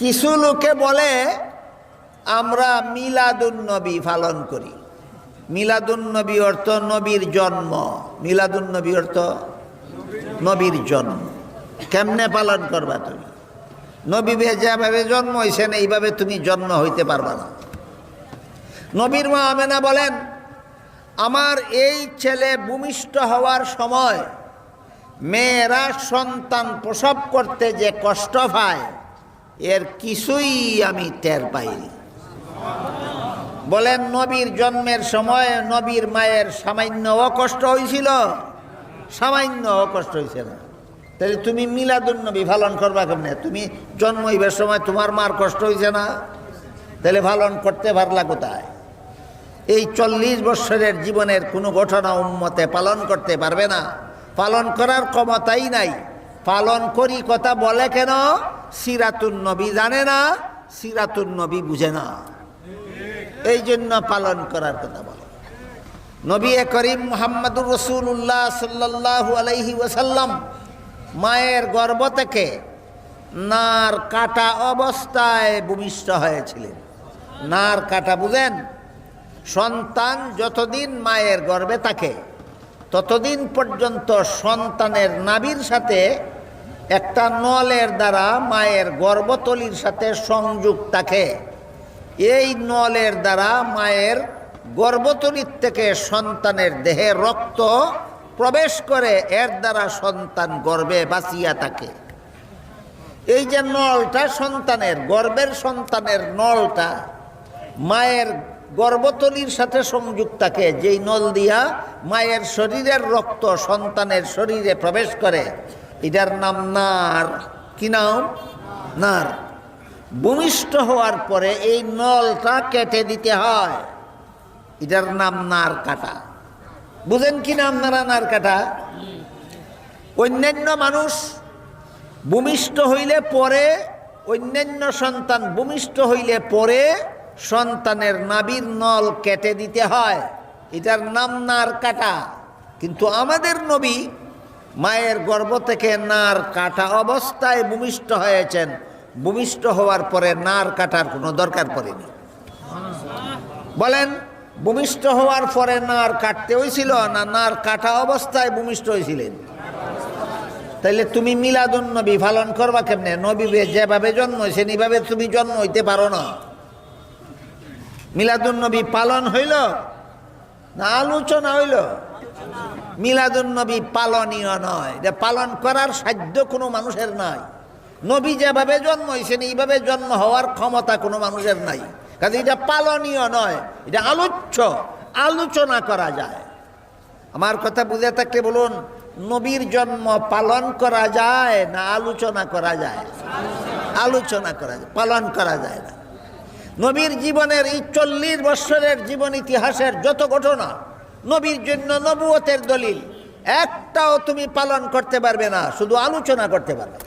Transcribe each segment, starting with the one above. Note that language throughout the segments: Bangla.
কিছু লোকে বলে, আমরা মিলাদুন নবী পালন করি। মিলাদুন নবী অর্থ নবীর জন্ম। মিলাদুন নবী অর্থ নবীর জন্ম। কেমনে পালন করবা তুমি? নবী যেভাবে জন্ম হয়েছেন এইভাবে তুমি জন্ম হইতে পারবা না। নবীর মা আমেনা বলেন, আমার এই ছেলে ভূমিষ্ঠ হওয়ার সময় মেয়েরা সন্তান প্রসব করতে যে কষ্ট পায় এর কিছুই আমি টের পাইনি। বলেন, নবীর জন্মের সময় নবীর মায়ের সামান্য অকষ্ট হয়েছিল সামান্য অকষ্ট হয়েছে না। তাহলে তুমি মিলাদুন নবী পালন করবা কেমনে? তুমি জন্ম হইবার সময় তোমার মার কষ্ট হয়েছে না? তাহলে পালন করতে পারলা কোথায়? এই চল্লিশ বৎসরের জীবনের কোনো ঘটনা উন্মতে পালন করতে পারবে না। পালন করার ক্ষমতাই নাই। পালন করি কথা বলে কেন? সিরাতুন নবী জানে না, সিরাতুন নবী বুঝে না। এই জন্য পালন করার কথা বলে। নবী করিম মোহাম্মদুর রসুল্লাহ সাল্লাহু আলাইহি ওসাল্লাম মায়ের গর্ব থেকে নার কাটা অবস্থায় ভূমিষ্ঠ হয়েছিলেন। নার কাটা বুঝেন? সন্তান যতদিন মায়ের গর্বে থাকে ততদিন পর্যন্ত সন্তানের নাভির সাথে একটা নলের দ্বারা মায়ের গর্ভতলির সাথে সংযোগ থাকে। এই নলের দ্বারা মায়ের গর্ভতলির থেকে সন্তানের দেহে রক্ত প্রবেশ করে, এর দ্বারা সন্তান গর্ভে বাঁচিয়া থাকে। এই যে নলটা সন্তানের গর্বের সন্তানের নলটা মায়ের গর্ভতলির সাথে সংযোগ থাকে, যেই নল দিয়া মায়ের শরীরের রক্ত সন্তানের শরীরে প্রবেশ করে। এটার নাম নার। কি নাম? নার। ভূমিষ্ঠ হওয়ার পরে এই নলটা কেটে দিতে হয়। এটার নাম নার কাটা। বুঝেন কি নাম নারা নার কাটা? অন্যান্য মানুষ ভূমিষ্ঠ হইলে পরে, অন্যান্য সন্তান ভূমিষ্ঠ হইলে পরে সন্তানের নাবির নল কেটে দিতে হয়। এটার নাম নার কাটা। কিন্তু আমাদের নবী মায়ের গর্ভ থেকে নার কাটা অবস্থায় ভূমিষ্ঠ হয়েছেন। ভূমিষ্ঠ হওয়ার পরে নার কাটার কোনো দরকার পড়েনি। বলেন, ভূমিষ্ঠ হওয়ার পরে নার কাটতে হয়েছিল না নার কাটা অবস্থায় ভূমিষ্ঠ হয়েছিলেন? তাইলে তুমি মিলাদুন নবী পালন করবা কেমনে? নবী যেভাবে জন্ম হয়েছে এইভাবে তুমি জন্ম হইতে পারো না। মিলাদুন নবী পালন হইল? না, আলোচনা হইল। মিলাদুন নবী পালনীয় নয়। যে পালন করার সাধ্য কোনো মানুষের নাই। নবী যেভাবে জন্ম হয়েছেন এইভাবে জন্ম হওয়ার ক্ষমতা কোনো মানুষের নাই। কাজে এটা পালনীয় নয়, এটা আলোচ্য। আলোচনা করা যায়। আমার কথা বুঝে থাকলে বলুন, নবীর জন্ম পালন করা যায় না আলোচনা করা যায়? আলোচনা করা যায়, পালন করা যায় না। নবীর জীবনের এই চল্লিশ বৎসরের জীবন ইতিহাসের যত ঘটনা, নবীর জন্য নবুয়তের দলিল, একটাও তুমি পালন করতে পারবে না, শুধু আলোচনা করতে পারবে।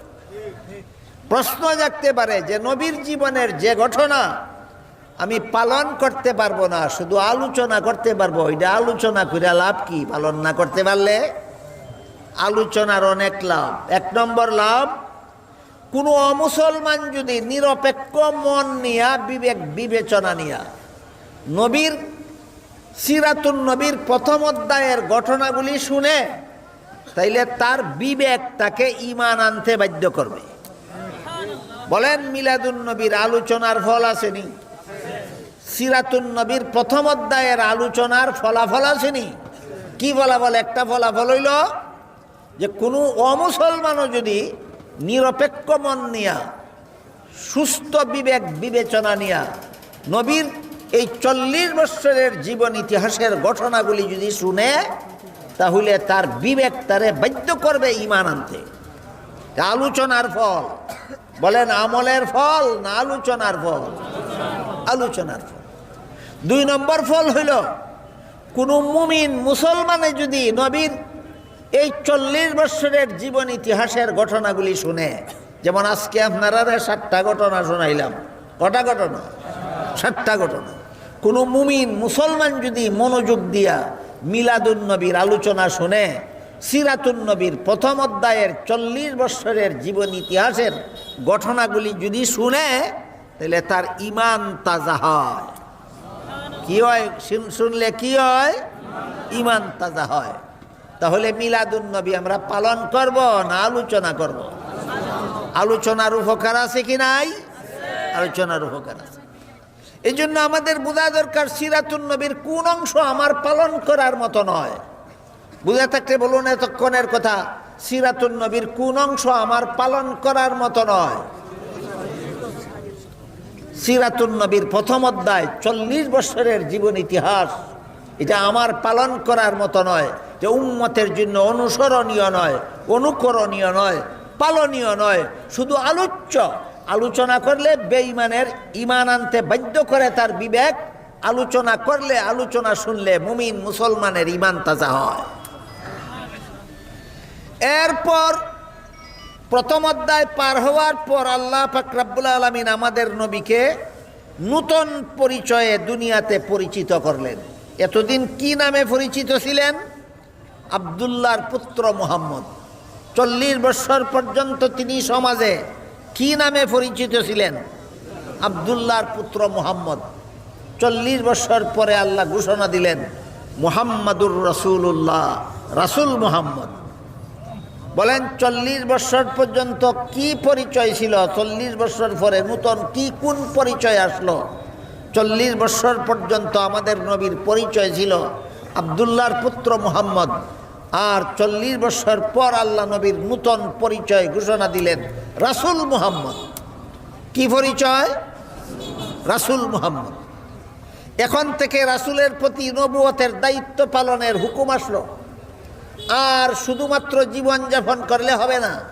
প্রশ্ন জাগতে পারে যে নবীর জীবনের যে ঘটনা, আমি পালন করতে পারব না, শুধু আলোচনা করতে পারব। এটা আলোচনা করে লাভ কি? পালন না করতে পারলে আলোচনার অনেক লাভ। এক নম্বর লাভ কোনো অমুসলমান যদি নিরপেক্ষ মন নিয়া, বিবেক বিবেচনা নিয়া, নবীর সিরাতুন নবীর প্রথম অধ্যায়ের ঘটনাগুলি শুনে, তাইলে তার বিবেক তাকে ইমান আনতে বাধ্য করবে। বলেন, মিলাদুন নবীর আলোচনার ফল আসেনি। সিরাতুন নবীর প্রথম অধ্যায়ের আলোচনার ফলাফল আসেনি। কি ফলাফল? একটা ফলাফল হইল যে কোনো অমুসলমানও যদি নিরপেক্ষ মন নিয়া, সুস্থ বিবেক বিবেচনা নিয়া, নবীর এই চল্লিশ বৎসরের জীবন ইতিহাসের ঘটনাগুলি যদি শুনে, তাহলে তার বিবেক তারে বাধ্য করবে ইমান আনতে। আলোচনার ফল, বলেন আমলের ফল না আলোচনার ফল? আলোচনার ফল। দুই নম্বর ফল হইল, কোনো মুমিন মুসলমানে যদি নবীর এই চল্লিশ বৎসরের জীবন ইতিহাসের ঘটনাগুলি শুনে, যেমন আজকে আপনারা সাতটা ঘটনা শোনাইলাম। কটা ঘটনা? সাতটা ঘটনা। কোনো মুমিন, মুসলমান যদি মনোযোগ দিয়া মিলাদুন নবীর আলোচনা শুনে, সিরাতুন নবীর প্রথম অধ্যায়ের চল্লিশ বৎসরের জীবন ইতিহাসের ঘটনাগুলি যদি শুনে, তাহলে তার ইমান তাজা হয়। কি হয়? শুন- শুনলে কি হয়? ইমান তাজা হয়। তাহলে মিলাদুন নবী আমরা পালন করব না আলোচনা করব? আলোচনার উপকার আছে কি নাই? আলোচনার উপকার আছে। এই জন্য আমাদের বোঝা দরকার সিরাতুন নবীর কোন অংশ আমার পালন করার মতো নয়। বুঝে থাকলে বলুন এতক্ষণের কথা সিরাতুন নবীর কোন অংশ আমার পালন করার মতো নয়। সিরাতুন নবীর প্রথম অধ্যায়, চল্লিশ বছরের জীবন ইতিহাস। এটা আমার পালন করার মতো নয়, যে উম্মতের জন্য অনুসরণীয় নয়, অনুকরণীয় নয়, পালনীয় নয়, শুধু আলোচ্য। আলোচনা করলে বেঈমানের ইমান আনতে বাধ্য করে তার বিবেক, আলোচনা করলে আলোচনা শুনলে মুমিন মুসলমানের ইমান তাজা হয়। এরপর প্রথম অধ্যায় পার হওয়ার পর আল্লাহ ফাকরাবুল আলমিন আমাদের নবীকে নূতন পরিচয়ে দুনিয়াতে পরিচিত করলেন। এতদিন কি নামে পরিচিত ছিলেন? আবদুল্লাহর পুত্র মোহাম্মদ। চল্লিশ বছর পর্যন্ত তিনি সমাজে কি নামে পরিচিত ছিলেন? আবদুল্লাহর পুত্র মোহাম্মদ। চল্লিশ বছর পরে আল্লাহ ঘোষণা দিলেন, মুহাম্মাদুর রসুল্লাহ রাসুল মুহাম্মদ। বলেন, চল্লিশ বছর পর্যন্ত কি পরিচয় ছিল? চল্লিশ বছর পরে নূতন কি কোন পরিচয় আসলো? চল্লিশ বছর পর্যন্ত আমাদের নবীর পরিচয় ছিল আবদুল্লাহর পুত্র মুহাম্মদ। আর চল্লিশ বছর পর আল্লাহ নবীর নূতন পরিচয় ঘোষণা দিলেন রাসুল মুহাম্মদ। কি পরিচয়? রাসুল মুহাম্মদ। এখন থেকে রাসুলের প্রতি নবুয়তের দায়িত্ব পালনের হুকুম আসলো। আর শুধুমাত্র জীবনযাপন করলে হবে না।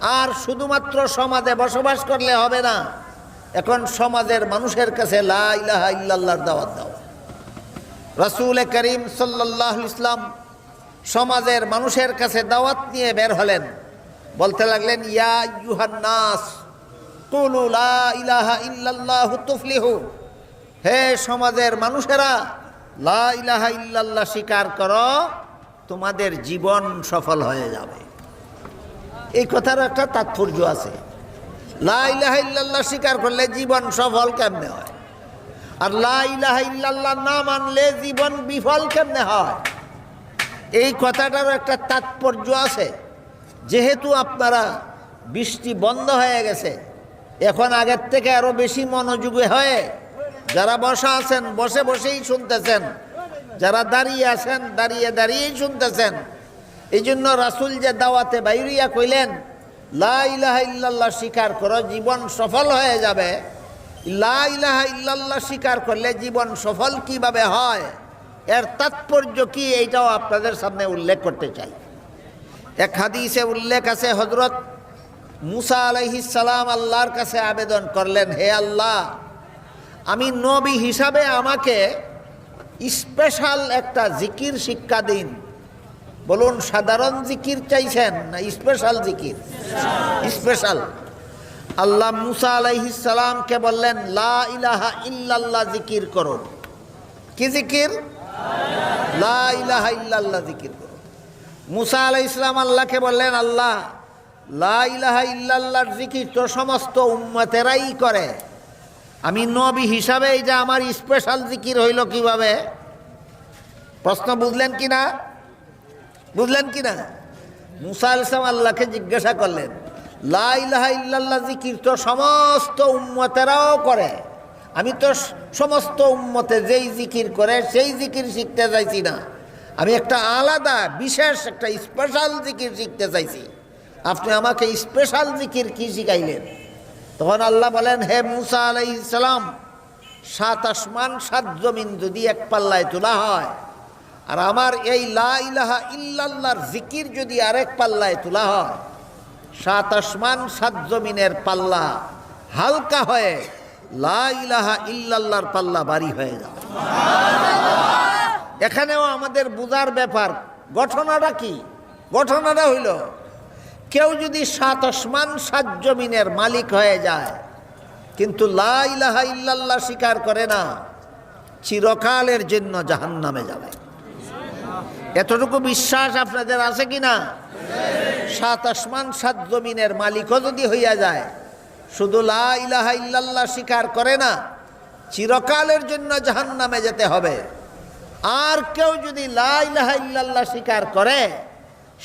আর শুধুমাত্র সমাজে বসবাস করলে হবে না। এখন সমাজের মানুষের কাছে লা ইলাহা দাওয়াত দাও। রাসূল করিম সাল্লাল্লাহু ইসলাম সমাজের মানুষের কাছে দাওয়াত নিয়ে বের হলেন। বলতে লাগলেন, ইয়া ইউহান নাস, কুলু লা ইলাহা হে সমাজের মানুষেরা, লা ইলাহা ইল্লাল্লাহ স্বীকার করো, তোমাদের জীবন সফল হয়ে যাবে। এই কথার একটা তাৎপর্য আছে। লা ইলাহা ইল্লাল্লাহ স্বীকার করলে জীবন সফল কেমনে হয়? আর লা ইলাহা না মানলে জীবন বিফল কেমনে হয়? এই কথাটারও একটা তাৎপর্য আছে। যেহেতু আপনারা বৃষ্টি বন্ধ হয়ে গেছে, এখন আগের থেকে আরও বেশি মনোযোগী হয়ে যারা বসা আছেন, বসে বসেই শুনতেছেন, যারা দাঁড়িয়ে আছেন, দাঁড়িয়ে দাঁড়িয়েই শুনতেছেন। এই জন্য রাসুল যে দাওয়াতে বাইরিয়া কইলেন লা ইলাহা ইল্লাল্লাহ স্বীকার করো, জীবন সফল হয়ে যাবে। লা ইলাহা ইল্লাল্লাহ স্বীকার করলে জীবন সফল কীভাবে হয়? এর তাৎপর্য কি? এইটাও আপনাদের সামনে উল্লেখ করতে চাই। এক হাদিসে উল্লেখ আছে হজরত মুসা সালাম আল্লাহর কাছে আবেদন করলেন, হে আল্লাহ, আমি নবী হিসাবে আমাকে স্পেশাল একটা জিকির শিক্ষা দিন। বলুন, সাধারণ জিকির চাইছেন না স্পেশাল জিকির? স্পেশাল আল্লাহ মুসা আলাইহিস সালামকে বললেন, লা ইলাহা ইল্লাল্লাহ জিকির করুন কি জিকির? লা ইলাহা ইল্লাল্লাহ জিকির করুন মুসা আলাই ইসলাম আল্লাহকে বললেন, আল্লাহ, লা ইলাহা ইল্লাল্লাহর জিকির তো সমস্ত উম্মতেরাই করে। আমি নবী হিসাবে এই যে আমার স্পেশাল জিকির হইল কীভাবে? প্রশ্ন বুঝলেন কি না বুঝলেন কি না মুসা ইসলাম আল্লাহকে জিজ্ঞাসা করলেন, লা ইলাহা ইল্লাল্লাহ জিকির তো সমস্ত উম্মতেরাও করে। আমি তো সমস্ত উম্মতে যেই জিকির করে, সেই জিকির শিখতে চাইছি না। আমি একটা আলাদা, বিশেষ একটা স্পেশাল জিকির শিখতে চাইছি। আপনি আমাকে স্পেশাল জিকির কি শিখাইলেন? তখন আল্লাহ বলেন, হে মুসা আলাই সালাম, সাত আসমান, সাত জমিন যদি এক পাল্লায় তোলা হয় আর আমার এই লা ইলাহা ইল্লাল্লাহর জিকির যদি আরেক পাল্লায় তোলা হয়, সাত আসমান, সাত জমিনের পাল্লা হালকা হয়ে লা ইলাহা ইল্লাল্লাহর পাল্লা বাড়ি হয়ে যাবে এখানেও আমাদের বুজার ব্যাপার ঘটনাটা কি? ঘটনাটা হইল, কেউ যদি সাত আসমান, সাত জমিনের মালিক হয়ে যায়, কিন্তু লা ইলাহা ইল্লাল্লাহ স্বীকার করে না, চিরকালের জন্য জাহান্নামে যাবে। এতটুকু বিশ্বাস আপনাদের আছে কি না সাত আসমান, সাত জমিনের মালিকও যদি হইয়া যায়, শুধু লা ইল্লাল্লাহ স্বীকার করে না, চিরকালের জন্য জাহান নামে যেতে হবে। আর কেউ যদি লা ইল্লাল্লাহ স্বীকার করে,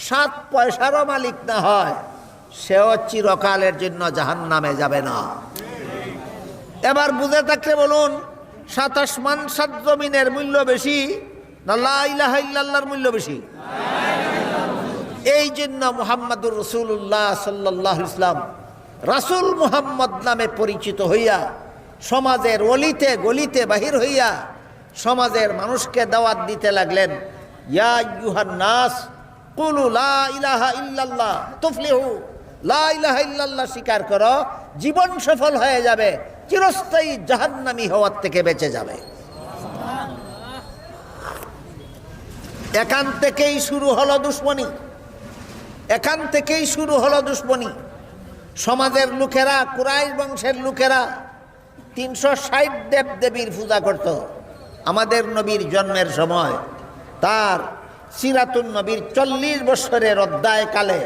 সাত পয়সারও মালিক না হয়, সেও চিরকালের জন্য জাহান নামে যাবে না। এবার বুঝে থাকলে বলুন, সাত আসমান, সাত জমিনের মূল্য বেশি না, লা মূল্য বেশি। এই জন্য মুহাম্মদুর রসুল্লাহ সাল্লাহ ইসলাম রাসুল মুহাম্মদ নামে পরিচিত হইয়া, সমাজের অলিতে গলিতে বাহির হইয়া, সমাজের মানুষকে দাওয়াত দিতে লাগলেন, ইয়া ইউহান নাস ইলাহা ইল্লাল্লাহ, তুফলিহু, লা ইলাহা ইল্লাল্লাহ স্বীকার করো, জীবন সফল হয়ে যাবে, চিরস্থায়ী জাহান্নামী হওয়ার থেকে বেঁচে যাবে। এখান থেকেই শুরু হলো দুশ্মনী। এখান থেকেই শুরু হলো দুশ্মনী। সমাজের লোকেরা, কুরাইশ বংশের লোকেরা তিনশো ষাট দেব দেবীর পূজা করত। আমাদের নবীর জন্মের সময়। তার সিরাতুন নবীর চল্লিশ বছরের অধ্যায়কালে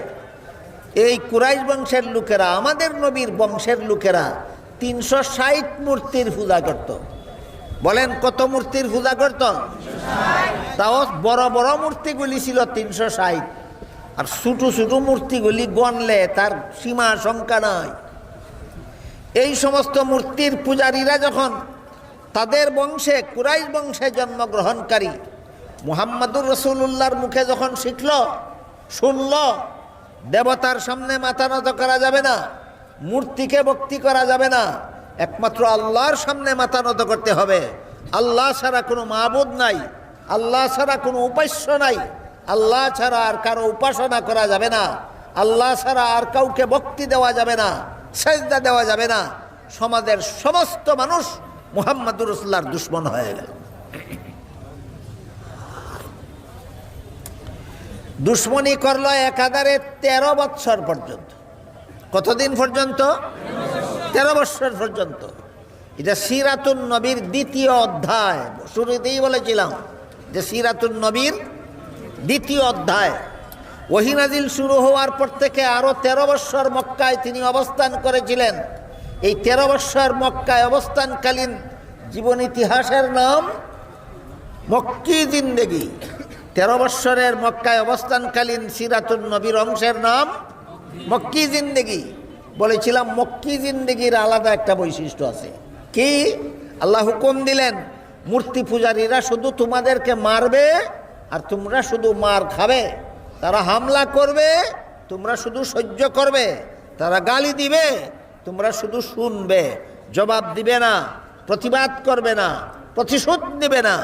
এই কুরাইশ বংশের লোকেরা, আমাদের নবীর বংশের লোকেরা তিনশো ষাট মূর্তির পূজা করত। বলেন, কত মূর্তির পূজা করত? তাও বড় বড় মূর্তিগুলি ছিল তিনশো ষাট। আর ছোটো ছোটো মূর্তিগুলি গণলে তার সীমা সংখ্যা নাই। এই সমস্ত মূর্তির পূজারীরা যখন তাদের বংশে, কুরাইশ বংশে জন্মগ্রহণকারী মুহাম্মাদুর রসুল্লাহর মুখে যখন শিখল, শুনল, দেবতার সামনে মাথা নত করা যাবে না, মূর্তিকে ভক্তি করা যাবে না একমাত্র আল্লাহর সামনে মাথা নত করতে হবে। আল্লাহ ছাড়া কোনো মাহবুদ নাই, আল্লাহ ছাড়া কোনো উপাস্য নাই, আল্লাহ ছাড়া আর কারও উপাসনা করা যাবে না, আল্লাহ ছাড়া আর কাউকে ভক্তি দেওয়া যাবে না, সেজদা দেওয়া যাবে না। সমাজের সমস্ত মানুষ মুহাম্মদুর রসুল্লাহর দুশ্মন হয়ে গেল। দুশ্মনী করল একাধারে তেরো বৎসর পর্যন্ত। কতদিন পর্যন্ত? তেরো বৎসর পর্যন্ত। এটা সিরাতুন নবীর দ্বিতীয় অধ্যায়। শুরুতেই বলেছিলাম যে সিরাতুন নবীর দ্বিতীয় অধ্যায়। ওহিনাজিল শুরু হওয়ার পর থেকে আরও তেরো বৎসর মক্কায় তিনি অবস্থান করেছিলেন। এই তেরো বৎসর মক্কায় অবস্থানকালীন জীবন ইতিহাসের নাম মক্কি জিন্দেগি। তেরো বৎসরের মক্কায় অবস্থানকালীন সিরাতুন নবীর অংশের নাম মক্কি জিন্দেগি। বলেছিলাম, মক্কি জিন্দেগির আলাদা একটা বৈশিষ্ট্য আছে। কি? আল্লাহ হুকুম দিলেন, মূর্তি পূজারীরা শুধু তোমাদেরকে মারবে আর তোমরা শুধু মার খাবে। তারা হামলা করবে, তোমরা শুধু সহ্য করবে। তারা গালি দিবে, তোমরা শুধু শুনবে। জবাব দিবে না, প্রতিবাদ করবে না, প্রতিশোধ নেবে না।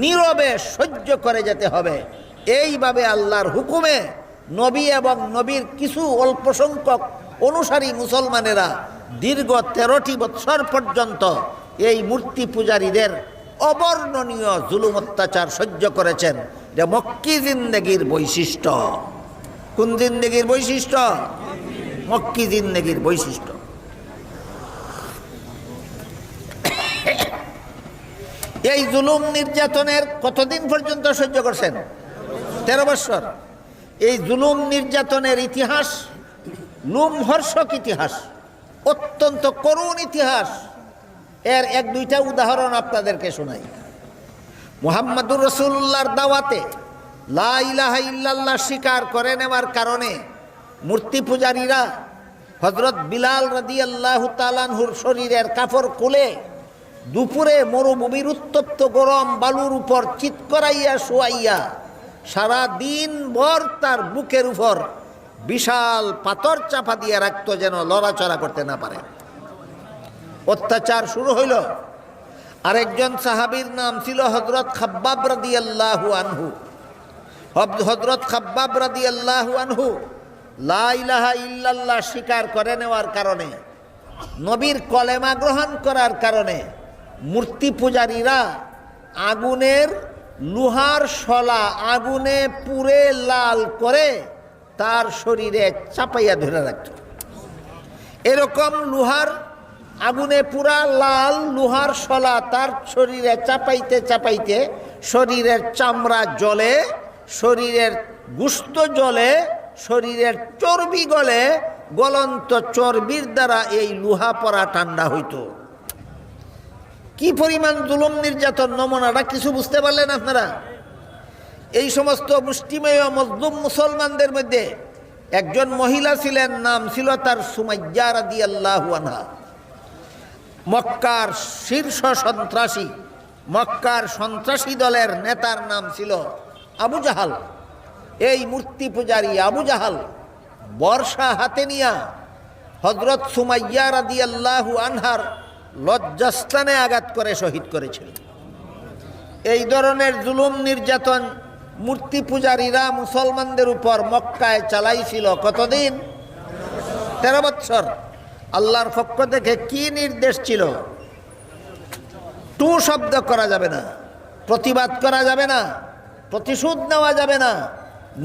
নীরবে সহ্য করে যেতে হবে। এইভাবে আল্লাহর হুকুমে নবী এবং নবীর কিছু অল্প সংখ্যক অনুসারী মুসলমানেরা দীর্ঘ তেরোটি বৎসর পর্যন্ত এই মূর্তি পূজারীদের অবর্ণনীয় জুলুম অত্যাচার সহ্য করেছেন। এটা মক্কি জিন্দেগির বৈশিষ্ট্য। কোন জিন্দেগির বৈশিষ্ট্য? মক্কি জিন্দেগির বৈশিষ্ট্য। এই জুলুম নির্যাতনের কতদিন পর্যন্ত সহ্য করছেন? তেরো বৎসর। এই জুলুম নির্যাতনের ইতিহাস লুমহর্ষক ইতিহাস, অত্যন্ত করুণ ইতিহাস। এর এক দুইটা উদাহরণ আপনাদেরকে শোনাই। মুহাম্মাদুর রসুল্লাহর দাওয়াতে লা ইলাহা ইল্লাল্লাহ স্বীকার করে নেওয়ার কারণে মূর্তি পূজারীরা হজরত বিলাল রাদি আল্লাহ তালানহুর শরীরের কাপড় খুলে দুপুরে মরুভূমির উত্তপ্ত গরম বালুর উপর চিৎ করাইয়া শোয়াইয়া সারা দিন ভর তার বুকের উপর বিশাল পাথর চাপা দিয়ে রাখতো যেন লড়াচড়া করতে না পারে। অত্যাচার শুরু হইল। আরেকজন সাহাবীর নাম ছিল হজরত খাব্বাব রাদি আল্লাহু আনহু হজরত খাব্বাব রাদি আল্লাহু আনহু লা ইলাহা ইল্লাল্লাহ স্বীকার করে নেওয়ার কারণে, নবীর কলেমা গ্রহণ করার কারণে মূর্তি পূজারীরা আগুনের লোহার শলা আগুনে পুড়ে লাল করে তার শরীরে চাপাইয়া ধরে রাখত। এরকম লোহার আগুনে পুরা লাল লোহার শলা তার শরীরে চাপাইতে চাপাইতে শরীরের চামড়া জলে শরীরের গুস্ত জলে শরীরের চর্বি গলে, গলন্ত চর্বির দ্বারা এই লোহা পরা ঠান্ডা হইত। কি পরিমাণ জুলুম, নির্যাতন, নমুনাটা কিছু বুঝতে পারলেন আপনারা? এই সমস্ত মুষ্টিমেয় মজলুম মুসলমানদের মধ্যে একজন মহিলা ছিলেন, নাম ছিল তার সুমাইয়া রাদি আনহা। মক্কার শীর্ষ সন্ত্রাসী, মক্কার সন্ত্রাসী দলের নেতার নাম ছিল আবু জাহাল। এই মূর্তি পূজারী আবু জাহাল বর্ষা হাতে নিয়া হজরত সুমাইয়া রাদি আল্লাহু আনহার লজ্জাস্থানে আঘাত করে শহীদ করেছিল। এই ধরনের জুলুম, নির্যাতন মূর্তি পূজারীরা মুসলমানদের উপর মক্কায় চালাইছিল কতদিন? তেরো বৎসর। আল্লাহর পক্ষ থেকে কি নির্দেশ ছিল? টু শব্দ করা যাবে না, প্রতিবাদ করা যাবে না, প্রতিশোধ নেওয়া যাবে না,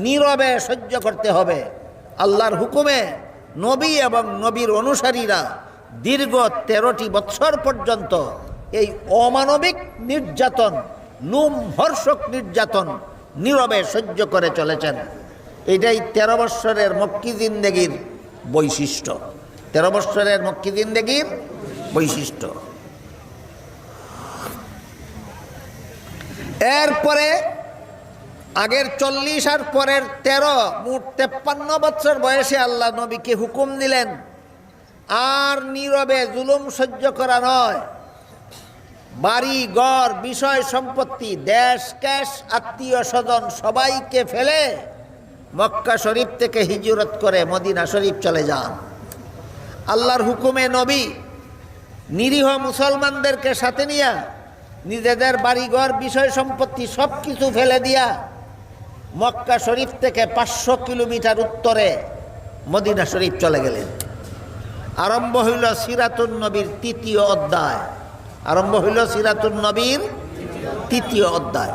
নীরবে সহ্য করতে হবে। আল্লাহর হুকুমে নবী এবং নবীর অনুসারীরা দীর্ঘ তেরোটি বৎসর পর্যন্ত এই অমানবিক নির্যাতন নুম হর্ষক নির্যাতন নীরবে সহ্য করে চলেছেন। এটাই তেরো বৎসরের মক্কি জিন্দেগির বৈশিষ্ট্য। তেরো বৎসরের মক্কি জিন্দেগির বৈশিষ্ট্য। এরপরে আগের চল্লিশ আর পরের তেরো মোট তেপ্পান্ন বছর বয়সে আল্লাহ নবীকে হুকুম দিলেন, আর নীরবে জুলুম সহ্য করা নয়। বাড়ি, ঘর, বিষয়, সম্পত্তি, দেশ, ক্যাশ, আত্মীয়, স্বজন, সবাইকে ফেলে মক্কা শরীফ থেকে হিজরত করে মদিনা শরীফ চলে যান। আল্লাহর হুকুমে নবী নিরীহ মুসলমানদেরকে সাথে নিয়া নিজেদের বাড়িঘর বিষয়, সম্পত্তি সব কিছু ফেলে দিয়া মক্কা শরীফ থেকে পাঁচশো কিলোমিটার উত্তরে মদিনা শরীফ চলে গেলেন। আরম্ভ হইল সিরাতুন নবীর তৃতীয় অধ্যায়। আরম্ভ হইল সিরাতুল নবীর তৃতীয় অধ্যায়।